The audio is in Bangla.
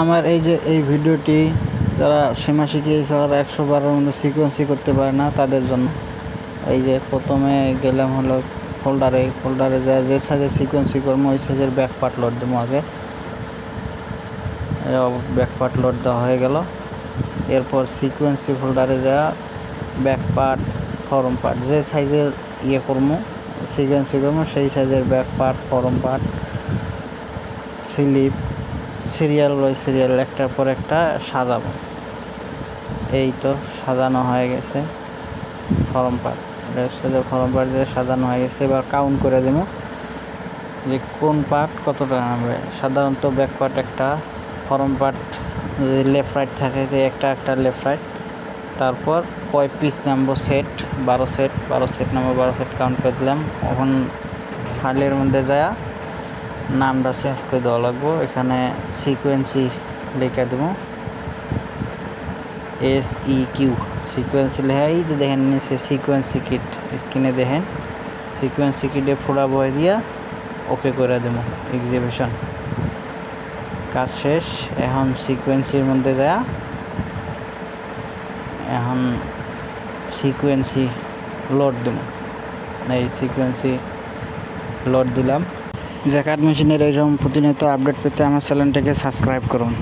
আমার এই যে, এই ভিডিওটি যারা সীমা শিখিয়েছে, তারা একশো বারের মধ্যে সিকোয়েন্সি করতে পারে না তাদের জন্য। এই যে, প্রথমে গেলাম হলো ফোল্ডারে ফোল্ডারে যা, যে সাইজের সিকোয়েন্সি করব, ওই সাইজের ব্যাক পার্ট লোড দেবো আগে। ব্যাক পার্ট লোড দেওয়া হয়ে গেল। এরপর সিকোয়েন্সি ফোল্ডারে যা ব্যাক পার্ট ফরম পার্ট যে সাইজের ইয়ে করব সিকোয়েন্সি করব, সেই সাইজের back part form part slip serial by serial একটার পর একটা সাজাবো। এই তো সাজানো হয়ে গেছে ফরম পার্ট। সাথে ফরম পার্ট দিয়ে সাজানো হয়ে গেছে। এবার কাউন্ট করে দেবো যে কোন পার্ট কতটা নামবে। সাধারণত ব্যাক পার্ট একটা, ফরম পার্ট যদি লেফট রাইট থাকে যে একটা একটা লেফট রাইট তারপর কয় পিস নামবো সেট বারো সেট বারো সেট নামবো, বারো সেট কাউন্ট করে দিলাম। এখন ফাইলের মধ্যে যায় নামটা চেঞ্জ করে দেওয়া লাগবো। এখানে সিকোয়েন্সি লিখে দেবো। এস ই কিউ সিকোয়েন্সি লেখা এই যে দেখেন নিচে সিকোয়েন্সি কিট স্ক্রিনে দেখেন। সিকোয়েন্সি কিটে ফোড়া বয়ে দিয়া ওকে করে দেবো। এক্সিবিশন কাজ শেষ। এখন সিকোয়েন্সির মধ্যে যা এখন সিকোয়েন্সি লোড দেবো। এই সিকোয়েন্সি লোড দিলাম। জ্যাকাট মেশিনের এইরকম প্রতিনিয়ত আপডেট পেতে আমার চ্যানেলটিকে সাবস্ক্রাইব করুন।